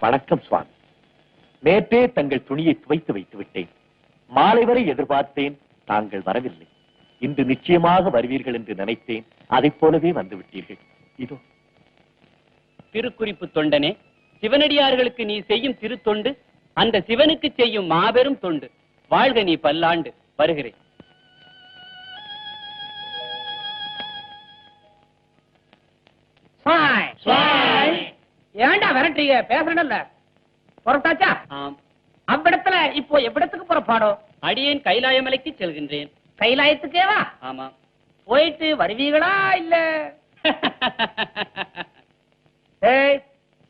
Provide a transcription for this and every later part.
வணக்கம் சுவாமி. நேற்றே தங்கள் துணியை துவைத்து வைத்து விட்டேன். மாலை வரை எதிர்பார்த்தேன் தாங்கள் வரவில்லை. இன்று நிச்சயமாக வருவீர்கள் என்று நினைத்தேன். அதைப் போலவே வந்து விட்டீர்கள் இதோ. திருக்குறிப்பு தொண்டனே சிவனடியார்களுக்கு நீ செய்யும் திருத்தொண்டு அந்த சிவனுக்கு செய்யும் மாபெரும் தொண்டு. வாழ்க நீ பல்லாண்டு. வருகிறேன். ஏன்டா விரட்டுறீங்க? பேசுறேன்ல. புறப்பட்டாச்சா ஆம். அவ்விடத்துல இப்போ எவ்விடத்துக்கு புறப்பாடும் அடியேன் கைலாயமலைக்கு செல்கின்றேன். கைலாயத்துக்கேவா ஆமாம் போயிட்டு வருவீங்களா இல்ல? ஏய்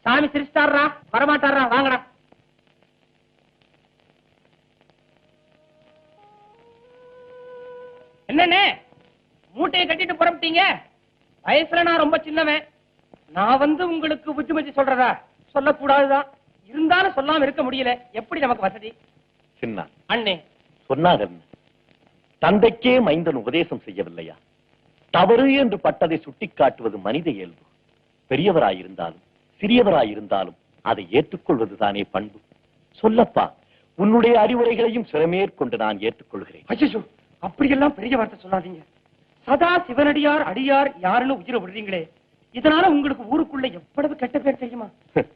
சாமி சிரிச்சிட்டாரா வரமாட்டாரா வாங்கடா. என்னண்ணே? மூட்டையை கட்டிட்டு புறப்பட்டீங்க? வயசுல நான் ரொம்ப சின்னவன். நான் வந்து உங்களுக்கு புத்திமதி சொல்றதா? சொல்லக்கூடாதுதான். இருந்தாலும் சொல்லாம இருக்க முடியல. எப்படி நமக்கு வசதி? சின்ன. அண்ணே. என்ன? தந்தைக்கே மைந்தன் உபதேசம் செய்யவில்லையா? தவறு என்று பட்டதை சுட்டிக்காட்டுவது மனித இயல்பு. பெரியவராயிருந்தாலும் சிறியவராயிருந்தாலும் அதை ஏற்றுக்கொள்வதுதானே பண்பு. சொல்லப்பா உன்னுடைய அறிவுரைகளையும் சிறமேற்கொண்டு நான் ஏற்றுக்கொள்கிறேன். அப்படியெல்லாம் பெரிய வார்த்தை சொல்லாதீங்க. சதா சிவனடியார் அடியார் யாருன்னு உயிரை விடுறீங்களே. இதனால உங்களுக்கு ஊருக்குள்ள எவ்வளவு கெட்ட பேர் தெரியுமா?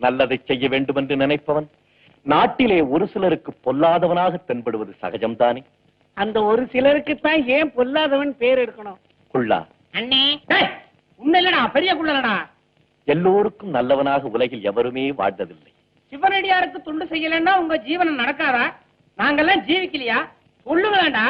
நல்லதை செய்ய வேண்டும் என்று நினைப்பவன் நாட்டிலே ஒரு சிலருக்கு பொல்லாதவனாக தென்படுவது சகஜம்தானே? அந்த ஒரு சிலருக்கு தான் ஏன் பொல்லாதவன் பேர் எடுக்கணும்? குள்ளா. அண்ணே டேய், உன்னை இல்லடா பெரிய குள்ளலடா. எல்லோருக்கும் நல்லவனாக உலகில் எவருமே வாழ்ந்ததில்லை. சிவனடியாருக்கு துண்டு செய்யலன்னா உங்க ஜீவனம் நடக்காதா? நாங்கெல்லாம் ஜீவிக்கலையா? சொல்லுங்களேண்டா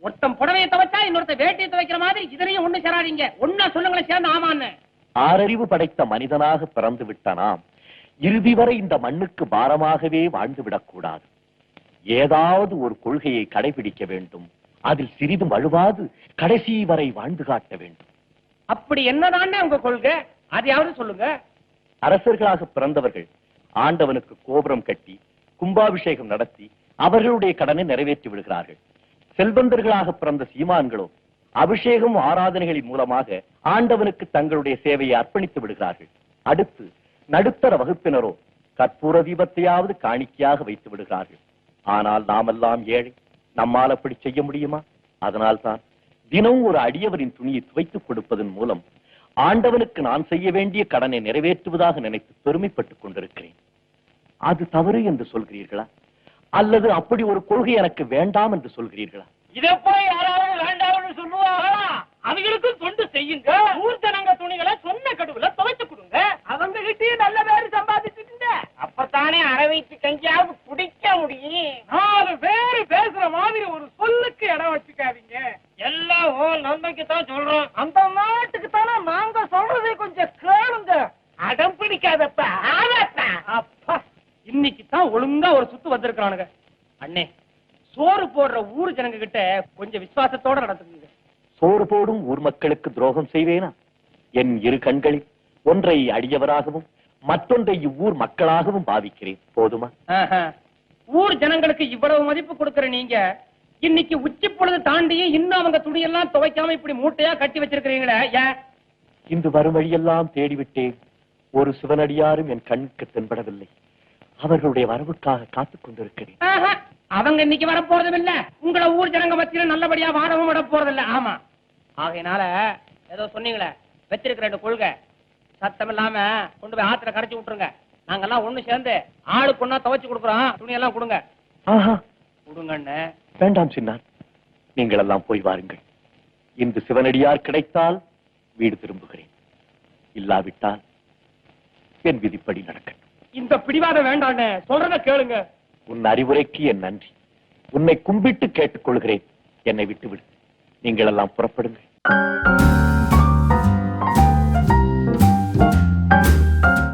ஒருத்தன் புடவையை துவைச்சா இன்னொருத்த வேட்டியை துவைக்கிற மாதிரி இதனையும் ஒண்ணு சேராதீங்க. ஒன்னா சொல்லுங்களேன் சேர்ந்து ஆமான்னு. ஆறறிவு படைத்த மனிதனாக பிறந்து விட்ட நாம் இறுதி வரை இந்த மண்ணுக்கு பாரமாகவே வாழ்ந்து விடக்கூடாது. ஏதாவது ஒரு கொள்கையை கடைபிடிக்க வேண்டும். அதில் சிறிதும் வழுவாது கடைசி வரை வாழ்ந்து காட்ட வேண்டும். அப்படி என்னதானே உங்க கொள்கை? அதையாவது சொல்லுங்க. அரசர்களாக பிறந்தவர்கள் ஆண்டவனுக்கு கோபுரம் கட்டி கும்பாபிஷேகம் நடத்தி அவர்களுடைய கடனை நிறைவேற்றி விடுகிறார்கள். செல்வந்தர்களாக பிறந்த சீமான்களோ அபிஷேகம் ஆராதனைகளின் மூலமாக ஆண்டவனுக்கு தங்களுடைய சேவையை அர்ப்பணித்து விடுகிறார்கள். அடுத்து நடுத்தர வகுப்பினரோ கற்பூர தீபத்தையாவது காணிக்கையாக வைத்து விடுகிறார்கள். ஆனால் நாமெல்லாம் ஏழை நம்மால் அப்படி செய்ய முடியுமா? அதனால்தான் தினம் ஒரு அடியவரின் துணியை துவைத்துக் கொடுப்பதன் மூலம் ஆண்டவனுக்கு நான் செய்ய வேண்டிய கடனை நிறைவேற்றுவதாக நினைத்து பெருமைப்பட்டுக் கொண்டிருக்கிறேன். அது தவறு என்று சொல்கிறீர்களா? அல்லது அப்படி ஒரு கொள்கை எனக்கு வேண்டாம் என்று சொல்கிறீர்களா? இத போய் யாராவது வேண்டாம்னு சொல்லுவாங்களா அவங்களுக்கும் தொண்டு செய்யுங்க. ஊர்த்தனங்க துணிகளை சொன்ன கடுவுல துவைச்சு கொடுங்க. அவங்க கிட்டயும் நல்ல பேரு சம்பாதிச்சுட்டு அப்பத்தானே அரை வயிற்று கஞ்சியாவது குடிக்க முடியும். நாலு பேரு பேசுற மாதிரி ஒரு சொல்லுக்கு இடம் வச்சுக்காதீங்க. எல்லாம் ஓ நன்மைக்கு தான் சொல்றோம். அந்த நாட்டுக்கு தானே நாங்க சொல்றதை கொஞ்சம் கேளுங்க. அடம் பிடிக்காதப்ப. இன்னைக்கு தான் ஒழுங்கா ஒரு சுத்து வந்திருக்கானுங்க அண்ணே சோறு போடுற ஊர் ஜனங்க கிட்ட கொஞ்சம் விசுவாசத்தோட நடந்துக்குங்க. சோறு போடும் ஊர் மக்களுக்கு துரோகம் செய்வேனா? என் இரு கண்களில் ஒன்றை அடியவராகவும் மற்றொன்றை இவ்வூர் மக்களாகவும் பாவிக்கிறேன். போதுமா. ஊர் ஜனங்களுக்கு இவ்வளவு மதிப்பு கொடுக்கிற நீங்க இன்னைக்கு உச்சி பொழுது தாண்டி இன்னும் அவங்க துணியெல்லாம் துவைக்காம இப்படி மூட்டையா கட்டி வச்சிருக்கிறீங்களே ஏன்? இன்று வரும் வழியெல்லாம் தேடிவிட்டேன். ஒரு சிவனடியாரும் என் கண்ணுக்கு தென்படவில்லை. அவர்களுடைய வரவுக்காக காத்துக் கொண்டிருக்கிறேன். அவங்க இன்னைக்கு வர போறதும் இல்ல உங்களை ஊர் ஜனங்க மத்தியில நல்லபடியா வாழவும் விட போறது இல்ல ஆமா. ஆகையினால ஏதோ சொன்னீங்களே வச்சிருக்கிற ரெண்டு கொள்கை. சத்தம் இல்லாம கொண்டு போய் ஆத்துல கரைச்சு விட்டுருங்க. நாங்கெல்லாம் ஒண்ணு சேர்ந்து ஆளுக்கு ஒண்ணா துவைச்சு கொடுக்குறோம். துணியெல்லாம் கொடுங்க. கொடுங்கன்னு வேண்டாம் சின்னார். நீங்கள் எல்லாம் போய் வாருங்கள். இன்று சிவனடியார் கிடைத்தால் வீடு திரும்புகிறேன். இல்லாவிட்டால் என் விதிப்படி நடக்கட்டும். இந்த பிடிவாத வேண்டாண்ணே. சொல்றத கேளுங்க. உன் அறிவுரைக்கு என் நன்றி. உன்னை கும்பிட்டு கேட்டுக்கொள்கிறேன். என்னை விட்டுவிடு. நீங்கள் எல்லாம் புறப்படுங்கள்.